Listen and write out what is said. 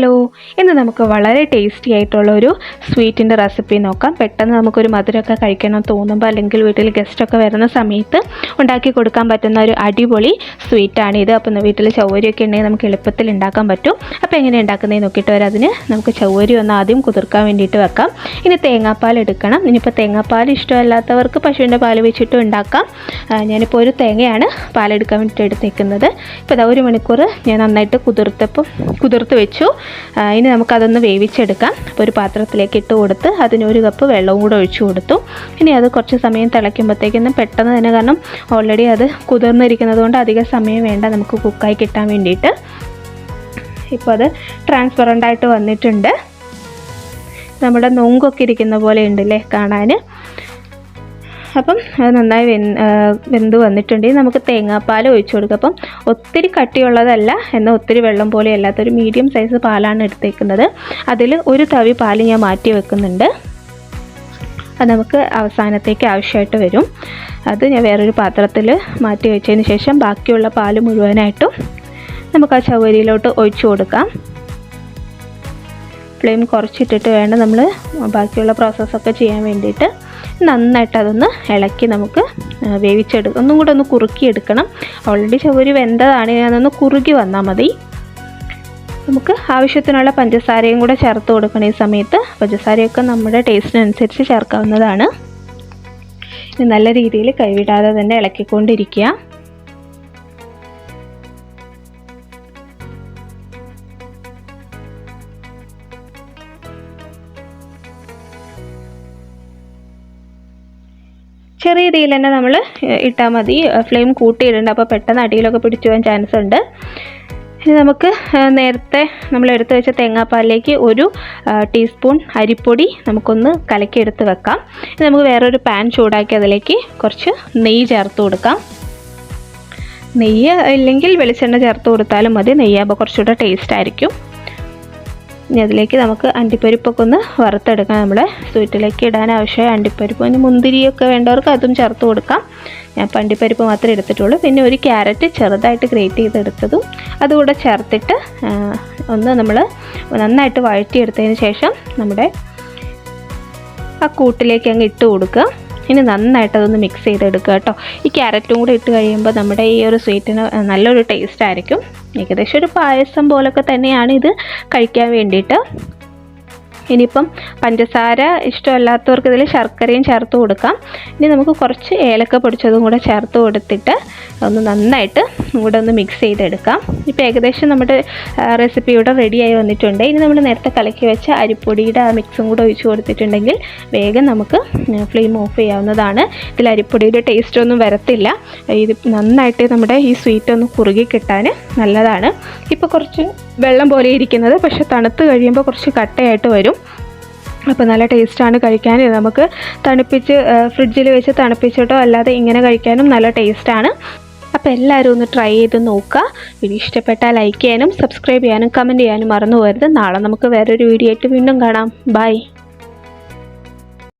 Hello. ഇന്ന് നമുക്ക് വളരെ ടേസ്റ്റി ആയിട്ടുള്ള ഒരു സ്വീറ്റിന്റെ റെസിപ്പി നോക്കാം. പെട്ടെന്ന് നമുക്കൊരു മധുരമൊക്കെ കഴിക്കണം തോന്നുമ്പോൾ അല്ലെങ്കിൽ വീട്ടിൽ ഗസ്റ്റൊക്കെ വരുന്ന സമയത്ത് ഉണ്ടാക്കി കൊടുക്കാൻ പറ്റുന്ന ഒരു അടിപൊളി സ്വീറ്റാണ് ഇത്. അപ്പം വീട്ടിൽ ചൗവരിയൊക്കെ ഉണ്ടെങ്കിൽ നമുക്ക് എളുപ്പത്തിൽ ഉണ്ടാക്കാൻ പറ്റും. അപ്പോൾ എങ്ങനെ ഉണ്ടാക്കുന്നതെന്ന് നോക്കിയിട്ട് വരാം. അതിന് നമുക്ക് ചൗവരി ഒന്ന് ആദ്യം കുതിർക്കാൻ വേണ്ടിയിട്ട് വെക്കാം. ഇനി തേങ്ങാപ്പാൽ എടുക്കണം. ഇനിയിപ്പോൾ തേങ്ങാപ്പാൽ ഇഷ്ടമല്ലാത്തവർക്ക് പശുവിന്റെ പാൽ വെച്ചിട്ട് ഉണ്ടാക്കാം. ഞാനിപ്പോൾ ഒരു തേങ്ങയാണ് പാലെടുക്കാൻ വേണ്ടിയിട്ട് എടുത്തേക്കുന്നത്. ഇപ്പോൾ ഇതാ ഒരു മണിക്കൂർ ഞാൻ നന്നായിട്ട് കുതിർത്തപ്പം കുതിർത്ത് വെച്ചു. ഇനി നമുക്കതൊന്ന് വേവിച്ചെടുക്കാം. അപ്പോൾ ഒരു പാത്രത്തിലേക്ക് ഇട്ട് കൊടുത്ത് അതിന് ഒരു കപ്പ് വെള്ളവും കൂടെ ഒഴിച്ചു കൊടുത്തു. ഇനി അത് കുറച്ച് സമയം തിളയ്ക്കുമ്പോഴത്തേക്കൊന്നും പെട്ടെന്ന് തന്നെ കാരണം ഓൾറെഡി അത് കുതിർന്നിരിക്കുന്നത് കൊണ്ട് അധികം സമയം വേണ്ട നമുക്ക് കുക്കായി കിട്ടാൻ വേണ്ടിയിട്ട്. ഇപ്പോൾ അത് ട്രാൻസ്പെറന്റ് ആയിട്ട് വന്നിട്ടുണ്ട്. നമ്മുടെ നൊങ്കൊക്കെ ഇരിക്കുന്ന പോലെ ഉണ്ടല്ലേ കാണാൻ. അപ്പം അത് നന്നായി വെന്ത് വന്നിട്ടുണ്ടെങ്കിൽ നമുക്ക് തേങ്ങാപ്പാൽ ഒഴിച്ചു കൊടുക്കുക അപ്പം ഒത്തിരി കട്ടിയുള്ളതല്ല എന്നാൽ ഒത്തിരി വെള്ളം പോലെ അല്ലാത്തൊരു മീഡിയം സൈസ് പാലാണ് എടുത്തേക്കുന്നത്. അതിൽ ഒരു തവി പാൽ ഞാൻ മാറ്റി വെക്കുന്നുണ്ട്. അത് നമുക്ക് അവസാനത്തേക്ക് ആവശ്യമായിട്ട് വരും. അത് ഞാൻ വേറൊരു പാത്രത്തിൽ മാറ്റി വെച്ചതിന് ശേഷം ബാക്കിയുള്ള പാൽ മുഴുവനായിട്ടും നമുക്ക് ആ ചവരിയിലോട്ട് ഒഴിച്ചു കൊടുക്കാം. ഫ്ലെയിം കുറച്ചിട്ടിട്ട് വേണം നമ്മൾ ബാക്കിയുള്ള പ്രോസസ്സൊക്കെ ചെയ്യാൻ വേണ്ടിയിട്ട്. നന്നായിട്ട് അതൊന്ന് ഇളക്കി നമുക്ക് വേവിച്ചെടുക്കാം ഒന്നും കൂടെ ഒന്ന് കുറുക്കിയെടുക്കണം. ഓൾറെഡി ചവരി വെന്തതാണ്. അതൊന്ന് കുറുകി വന്നാൽ മതി. നമുക്ക് ആവശ്യത്തിനുള്ള പഞ്ചസാരയും കൂടെ ചേർത്ത് കൊടുക്കണം ഈ സമയത്ത്. പഞ്ചസാരയൊക്കെ നമ്മുടെ ടേസ്റ്റിനനുസരിച്ച് ചേർക്കാവുന്നതാണ്. നല്ല രീതിയിൽ കൈവിടാതെ തന്നെ ഇളക്കിക്കൊണ്ടിരിക്കുക. ചെറിയ രീതിയിൽ തന്നെ നമ്മൾ ഇട്ടാൽ മതി. ഫ്ലെയിം കൂട്ടിയിട്ടുണ്ട് അപ്പോൾ പെട്ടെന്ന് അടിയിലൊക്കെ പിടിച്ചു പോകാൻ ചാൻസ് ഉണ്ട്. ഇനി നമുക്ക് നേരത്തെ നമ്മൾ എടുത്തു വെച്ച തേങ്ങാപ്പാലിലേക്ക് ഒരു ടീസ്പൂൺ അരിപ്പൊടി നമുക്കൊന്ന് കലക്കിയെടുത്ത് വെക്കാം. ഇനി നമുക്ക് വേറൊരു പാൻ ചൂടാക്കി അതിലേക്ക് കുറച്ച് നെയ്യ് ചേർത്ത് കൊടുക്കാം. നെയ്യ് ഇല്ലെങ്കിൽ വെളിച്ചെണ്ണ ചേർത്ത് കൊടുത്താലും മതി. നെയ്യാകുമ്പോൾ കുറച്ചുകൂടെ ടേസ്റ്റ് ആയിരിക്കും. ഇനി അതിലേക്ക് നമുക്ക് അണ്ടിപ്പരിപ്പൊക്കെ ഒന്ന് വറുത്തെടുക്കാം. നമ്മുടെ സ്വീറ്റിലേക്ക് ഇടാൻ ആവശ്യമായ അണ്ടിപ്പരിപ്പ്. പിന്നെ മുന്തിരിയൊക്കെ വേണ്ടവർക്ക് അതും ചേർത്ത് കൊടുക്കാം. ഞാൻ പണ്ടിപ്പരിപ്പ് മാത്രമേ എടുത്തിട്ടുള്ളൂ. പിന്നെ ഒരു ക്യാരറ്റ് ചെറുതായിട്ട് ഗ്രേറ്റ് ചെയ്തെടുത്തതും അതുകൂടെ ചേർത്തിട്ട് ഒന്ന് നമ്മൾ നന്നായിട്ട് വഴറ്റിയെടുത്തതിന് ശേഷം നമ്മുടെ ആ കൂട്ടിലേക്ക് അങ്ങ് ഇട്ട് കൊടുക്കുക. ഇനി നന്നായിട്ട് അതൊന്ന് മിക്സ് ചെയ്തെടുക്കുക കേട്ടോ. ഈ ക്യാരറ്റും കൂടെ ഇട്ട് കഴിയുമ്പോൾ നമ്മുടെ ഈ ഒരു സ്വീറ്റിന് നല്ലൊരു ടേസ്റ്റ് ആയിരിക്കും. ഏകദേശം ഒരു പായസം പോലൊക്കെ തന്നെയാണ് ഇത് കഴിക്കാൻ വേണ്ടിയിട്ട്. ഇനിയിപ്പം പഞ്ചസാര ഇഷ്ടമല്ലാത്തവർക്ക് ഇതിൽ ശർക്കരയും ചേർത്ത് കൊടുക്കാം. ഇനി നമുക്ക് കുറച്ച് ഏലക്ക പൊടിച്ചതും കൂടെ ചേർത്ത് കൊടുത്തിട്ട് ഒന്ന് നന്നായിട്ട് കൂടെ ഒന്ന് മിക്സ് ചെയ്തെടുക്കാം. ഇപ്പോൾ ഏകദേശം നമ്മുടെ റെസിപ്പി ഇവിടെ റെഡിയായി വന്നിട്ടുണ്ട്. ഇനി നമ്മൾ നേരത്തെ കലക്കി വെച്ച അരിപ്പൊടിയുടെ ആ മിക്സും കൂടെ ഒഴിച്ച് കൊടുത്തിട്ടുണ്ടെങ്കിൽ വേഗം നമുക്ക് ഫ്ലെയിം ഓഫ് ചെയ്യാവുന്നതാണ്. ഇതിൽ അരിപ്പൊടിയുടെ ടേസ്റ്റ് ഒന്നും വരത്തില്ല. ഇത് നന്നായിട്ട് നമ്മുടെ ഈ സ്വീറ്റ് ഒന്ന് കുറുകി കിട്ടാൻ നല്ലതാണ്. ഇപ്പോൾ കുറച്ച് വെള്ളം പോലെ ഇരിക്കുന്നത്. പക്ഷേ തണുത്ത് കഴിയുമ്പോൾ കുറച്ച് കട്ടയായിട്ട് വരും. അപ്പോൾ നല്ല ടേസ്റ്റാണ് കഴിക്കാൻ. ഇത് നമുക്ക് തണുപ്പിച്ച് ഫ്രിഡ്ജിൽ വെച്ച് തണുപ്പിച്ചിട്ടോ അല്ലാതെ ഇങ്ങനെ കഴിക്കാനും നല്ല ടേസ്റ്റാണ്. അപ്പോൾ എല്ലാവരും ഒന്ന് ട്രൈ ചെയ്ത് നോക്കുക. വീഡിയോ ഇഷ്ടപ്പെട്ടാൽ ലൈക്ക് ചെയ്യാനും സബ്സ്ക്രൈബ് ചെയ്യാനും കമന്റ് ചെയ്യാനും മറന്നു പോകരുത്. നാളെ നമുക്ക് വേറൊരു വീഡിയോ ആയിട്ട് വീണ്ടും കാണാം. ബൈ.